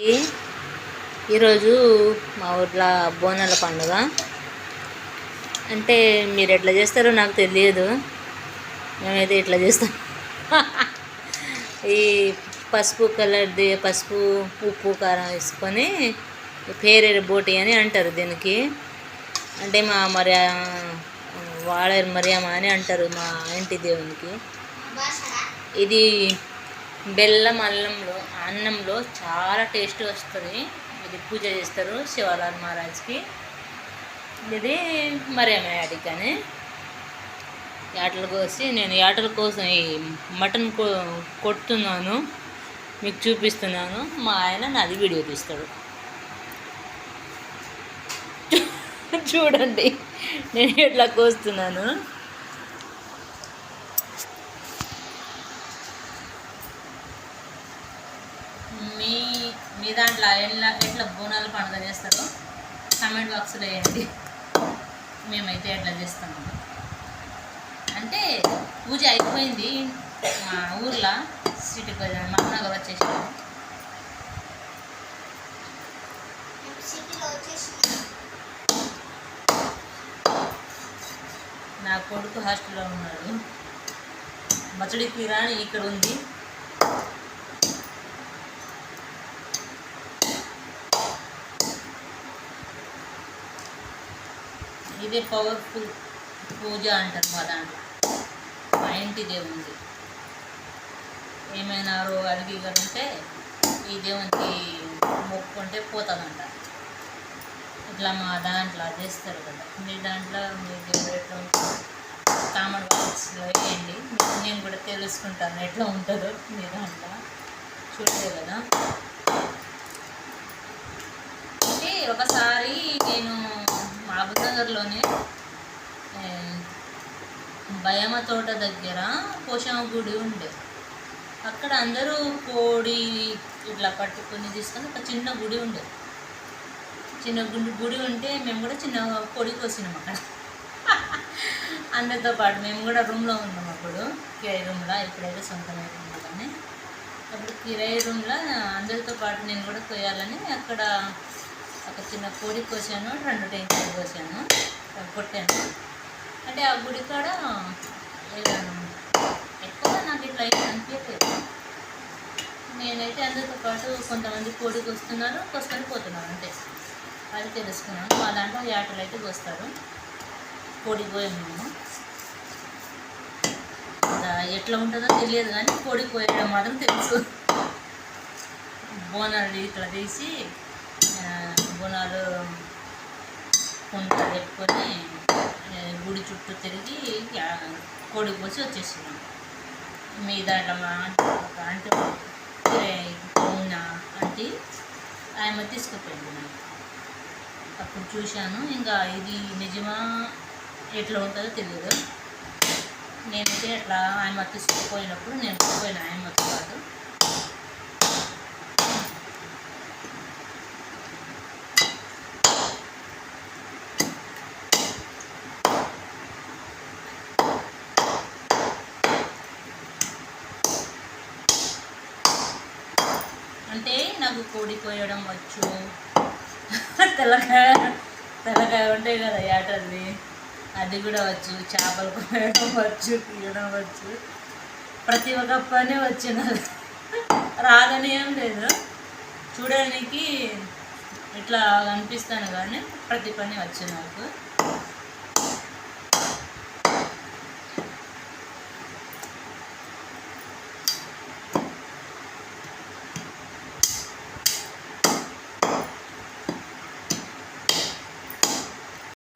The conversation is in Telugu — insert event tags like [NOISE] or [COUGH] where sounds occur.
ఈరోజు మా ఊర్లో బోనాల పండుగ. అంటే మీరు ఎట్లా చేస్తారో నాకు తెలియదు. మేమైతే ఇట్లా చేస్తాం. ఈ పసుపు కలర్ది పసుపు ఉప్పు కారం వేసుకొని పేరేరు బోటి అని అంటారు దీనికి. అంటే మా మరియా వాడేరు మరియమ్మ అని అంటారు మా ఇంటి దేవునికి. ఇది బెల్లం అల్లంలో అన్నంలో చాలా టేస్ట్ వస్తుంది. ఇది పూజ చేస్తారు శివలాల్ మహారాజ్కి. ఇది మరియమ్మ యాడికి యాటలు కోసి నేను యాటల కోసం ఈ మటన్ కో కొడుతున్నాను. మీకు చూపిస్తున్నాను. మా ఆయన నాది వీడియో తీస్తాడు. [LAUGHS] చూడండి. నేను ఎట్లా కోస్తున్నాను. మీ మీ దాంట్లో ఎట్లా ఎట్లా బోనాలు పండుగ చేస్తారో. కామెంట్ బాక్స్లో వేయండి. మేమైతే ఎట్లా చేస్తాము అంటే పూజ అయిపోయింది. మా ఊర్లో సిటీకి మహానగర్ వచ్చేసాము నా కొడుకు హాస్టల్లో ఉన్నాడు. మచడి తీరాని ఇక్కడ ఉంది. ఇదే పవర్ఫుల్ పూజ అంటారు మా దాంట్లో. మా ఇంటి దేవుంది ఏమైనా అడిగి ఉంటే ఈ దేవునికి మొక్కుంటే పోతుందంట. ఇట్లా మా దాంట్లో చేస్తారు కదా. మీ దాంట్లో మీ దేవుడు ఎట్లా ఉంటుందో కామెంట్ బాక్స్లో వేయండి నేను కూడా తెలుసుకుంటాను ఎట్లా ఉంటుందో మీ దాంట్లో. చూడలే కదా. అంటే ఒకసారి నేను మహబూబ్నగర్లోనే భయమ తోట దగ్గర పోషమ్మ గుడి ఉండే. అక్కడ అందరూ కోడి ఇట్లా పట్టుకొని తీసుకొని ఒక చిన్న గుడి ఉండే. చిన్న గుడి గుడి ఉంటే మేము కూడా చిన్న కోడి కోసినాం అక్కడ. అందరితో పాటు మేము కూడా రూమ్లో ఉన్నాం అప్పుడు కిరాయి రూమ్లో ఇప్పుడైతే సొంతం అయిపోయింది కానీ. అప్పుడు కిరాయి రూమ్లో అందరితో పాటు నేను కూడా కోయాలని అక్కడ ఒక చిన్న కోడి కోసాను రెండు టెంకాయలు కోసాను కొట్టాను. అంటే ఆ గుడి కాడ ఏదో ఎక్కువగా నాకు ఇట్లా ఏం అనిపించలేదు. నేనైతే అందరితో పాటు కొంతమంది కోడి కోస్తున్నారు కోసుకొని పోతున్నారు అంటే అది తెలుసుకున్నాను మా దాంట్లో యాటలు అయితే కోస్తారు. కోడి కోయం మేము ఎట్లా ఉంటుందో తెలియదు కానీ కోడి కోయడం మాత్రం తెలుసు. బోనాలు ఇట్లా తీసి గుణాలు కుంట పెట్టుకొని గుడి చుట్టూ తిరిగి కోడి కోసి వచ్చేసినాం. మీ దాంట్లో మా అంటే ఆయన ఉన్న ఆమె తీసుకుపోయింది నాకు అప్పుడు చూశాను ఇంకా ఇది నిజమా ఎట్లా ఉంటుందో తెలియదు నేనైతే అట్లా ఆయన తీసుకుపోయినప్పుడు నేను పోయిన ఆయనతో కాదు అంటే నాకు కోడి కోయడం వచ్చు. తెల్లకాయ తెల్లకాయ ఉంటాయి కదా ఏటది అది కూడా వచ్చు. చేపలు కోయడం వచ్చు తీయడం వచ్చు. ప్రతి ఒక్క పని వచ్చు నాకు రాదని ఏం లేదు. చూడడానికి ఇట్లా అనిపిస్తాను కానీ ప్రతి పని వచ్చు నాకు.